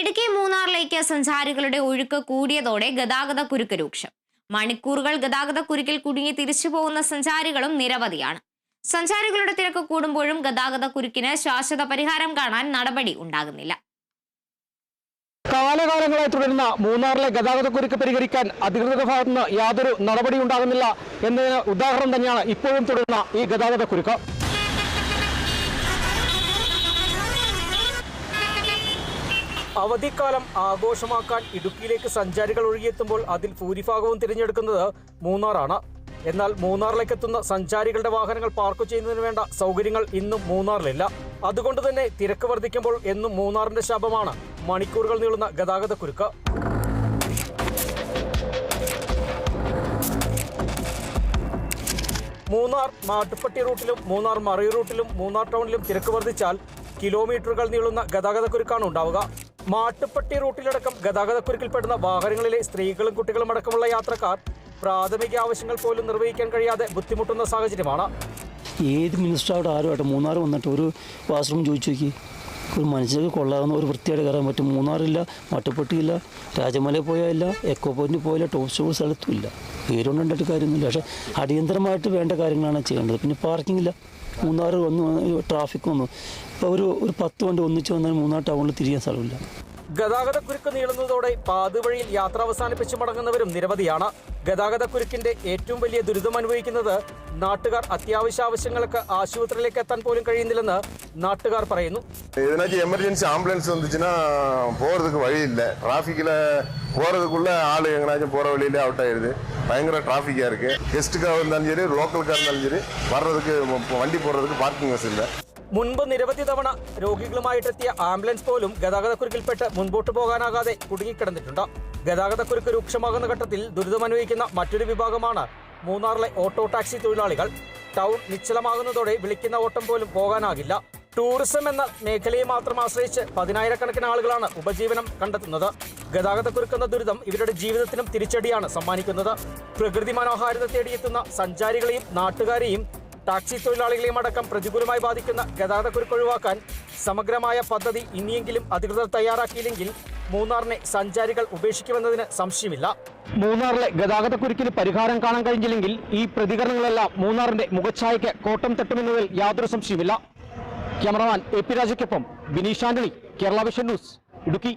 ഇടുക്കി മൂന്നാറിലേക്ക് സഞ്ചാരികളുടെ ഒഴുക്ക് കൂടിയതോടെ ഗതാഗത കുരുക്ക് രൂക്ഷം. മണിക്കൂറുകൾ ഗതാഗത കുരുക്കിൽ കുടുങ്ങി തിരിച്ചു പോകുന്ന സഞ്ചാരികളും നിരവധിയാണ്. സഞ്ചാരികളുടെ തിരക്ക് കൂടുമ്പോഴും ഗതാഗത കുരുക്കിന് ശാശ്വത പരിഹാരം കാണാൻ നടപടി ഉണ്ടാകുന്നില്ല. കാലകാലങ്ങളായി തുടരുന്ന മൂന്നാറിലെ ഗതാഗതക്കുരുക്ക് പരിഹരിക്കാൻ അധികൃതരുടെ ഭാഗത്തുനിന്ന് യാതൊരു നടപടി ഉണ്ടാകുന്നില്ല എന്നതിന് ഉദാഹരണം തന്നെയാണ് ഇപ്പോഴും തുടരുന്ന ഈ ഗതാഗതക്കുരുക്ക് അവധിക്കാലം ആഘോഷമാക്കാൻ ഇടുക്കിയിലേക്ക് സഞ്ചാരികൾ ഒഴുകിയെത്തുമ്പോൾ അതിൽ ഭൂരിഭാഗവും തിരഞ്ഞെടുക്കുന്നത് മൂന്നാറാണ്. എന്നാൽ മൂന്നാറിലേക്ക് എത്തുന്ന സഞ്ചാരികളുടെ വാഹനങ്ങൾ പാർക്ക് ചെയ്യുന്നതിന് വേണ്ട സൗകര്യങ്ങൾ ഇന്നും മൂന്നാറിലില്ല. അതുകൊണ്ട് തന്നെ തിരക്ക് വർദ്ധിക്കുമ്പോൾ എന്നും മൂന്നാറിന്റെ ശാപമാണ്. മണിക്കൂറുകൾ നീളുന്ന ഗതാഗതക്കുരുക്ക് മൂന്നാർ മാട്ടുപ്പട്ടി റൂട്ടിലും മൂന്നാർ മറയൂർ റൂട്ടിലും മൂന്നാർ ടൗണിലും തിരക്ക് വർദ്ധിച്ചാൽ കിലോമീറ്ററുകൾ നീളുന്ന ഗതാഗതക്കുരുക്കാണ് ഉണ്ടാവുക. മാട്ടുപ്പെട്ടി റൂട്ടിലടക്കം ഗതാഗതക്കുരുക്കിൽപ്പെടുന്ന വാഹനങ്ങളിലെ സ്ത്രീകളും കുട്ടികളും അടക്കമുള്ള യാത്രക്കാർ പ്രാഥമിക ആവശ്യങ്ങൾ പോലും നിർവഹിക്കാൻ കഴിയാതെ ബുദ്ധിമുട്ടുന്ന സാഹചര്യമാണ്. ഏത് മിനിസ്റ്റർ അവിടെ ആരും ആട്ടെ മൂന്നാർ വന്നിട്ട് ഒരു വാഷ്റൂം ചോദിച്ചു നോക്കി ഒരു മനുഷ്യർക്ക് കൊള്ളാവുന്ന ഒരു വൃത്തിയായിട്ട് കയറാൻ പറ്റും. മൂന്നാറില്ല മട്ടുപ്പെട്ടിയില്ല രാജമലയിൽ ഇല്ല എക്കോ പോയിന്റിൽ പോയില്ല ടോപ്പ് സ്ഥലത്തും ഇല്ല. പേരുകൊണ്ടിട്ട് കാര്യമൊന്നുമില്ല. പക്ഷേ അടിയന്തരമായിട്ട് വേണ്ട കാര്യങ്ങളാണ് ചെയ്യേണ്ടത്. പിന്നെ പാർക്കിംഗ് ഇല്ല. മൂന്നാർ വന്നു ട്രാഫിക് വന്നു. ഇപ്പോൾ ഒരു ഒരു പത്ത് വണ്ടി ഒന്നിച്ച് വന്നാൽ മൂന്നാർ ടൗണിൽ തിരിയാൻ സ്ഥലമില്ല. ഗതാഗതക്കുരുക്ക് നീളുന്നതോടെ പാതുവഴിയിൽ യാത്ര അവസാനിപ്പിച്ച് മടങ്ങുന്നവരും നിരവധിയാണ് ഗതാഗതക്കുരുക്കിന്റെ ഏറ്റവും വലിയ ദുരിതം അനുഭവിക്കുന്നത് നാട്ടുകാർ അത്യാവശ്യ ആവശ്യങ്ങൾക്ക് ആശുപത്രിയിലേക്ക് എത്താൻ പോലും കഴിയുന്നില്ലെന്ന് നാട്ടുകാർ പറയുന്നു எதனாச்சும் எமர்ஜென்சி ஆம்புலன்ஸ் வந்துச்சுன்னா போகிறதுக்கு வழி இல்லை டிராஃபிக்கில் போகிறதுக்குள்ள ஆள் எங்கனாச்சும் போகிற வழியிலே அவுட் ஆயிடுது பயங்கர டிராஃபிக்காக இருக்குது கெஸ்ட்டுக்காக இருந்தாலும் சரி லோக்கலுக்காக இருந்தாலும் சரி வர்றதுக்கு வண்டி போடுறதுக்கு பார்க்கிங் வசதி இல்லை മുൻപ് നിരവധി തവണ രോഗികളുമായിട്ടെത്തിയ ആംബുലൻസ് പോലും ഗതാഗതക്കുരുക്കിൽപ്പെട്ട് മുൻപോട്ട് പോകാനാകാതെ കുടുങ്ങിക്കിടന്നിട്ടുണ്ട്. ഗതാഗതക്കുരുക്ക് രൂക്ഷമാകുന്ന ഘട്ടത്തിൽ ദുരിതമനുഭവിക്കുന്ന മറ്റൊരു വിഭാഗമാണ് മൂന്നാറിലെ ഓട്ടോ ടാക്സി തൊഴിലാളികൾ. ടൗൺ നിശ്ചലമാകുന്നതോടെ വിളിക്കുന്ന ഓട്ടം പോലും പോകാനാകില്ല. ടൂറിസം എന്ന മേഖലയെ മാത്രം ആശ്രയിച്ച് പതിനായിരക്കണക്കിന് ആളുകളാണ് ഉപജീവനം കണ്ടെത്തുന്നത്. ഗതാഗതക്കുരുക്കുന്ന ദുരിതം ഇവരുടെ ജീവിതത്തിനും തിരിച്ചടിയാണ് സമ്മാനിക്കുന്നത്. പ്രകൃതി മനോഹാരിത തേടിയെത്തുന്ന സഞ്ചാരികളെയും നാട്ടുകാരെയും ടാക്സി തൊഴിലാളികളെയും അടക്കം പ്രതികൂലമായി ബാധിക്കുന്ന ഗതാഗതക്കുരുക്ക് ഒഴിവാക്കാൻ സമഗ്രമായ പദ്ധതി ഇനിയെങ്കിലും അധികൃതർ തയ്യാറാക്കിയില്ലെങ്കിൽ മൂന്നാറിനെ സഞ്ചാരികൾ ഉപേക്ഷിക്കുമെന്നതിന് സംശയമില്ല. മൂന്നാറിലെ ഗതാഗതക്കുരുക്കിന് പരിഹാരം കാണാൻ കഴിഞ്ഞില്ലെങ്കിൽ ഈ പ്രതികരണങ്ങളെല്ലാം മൂന്നാറിന്റെ മുഖച്ഛായയ്ക്ക് കോട്ടം തട്ടുമെന്നതിൽ യാതൊരു സംശയമില്ല ക്യാമറമാൻ എ പി രാജയ്ക്കൊപ്പം ബിനീഷ് ആന്റണി കേരള വിഷൻ ന്യൂസ് ഇടുക്കി.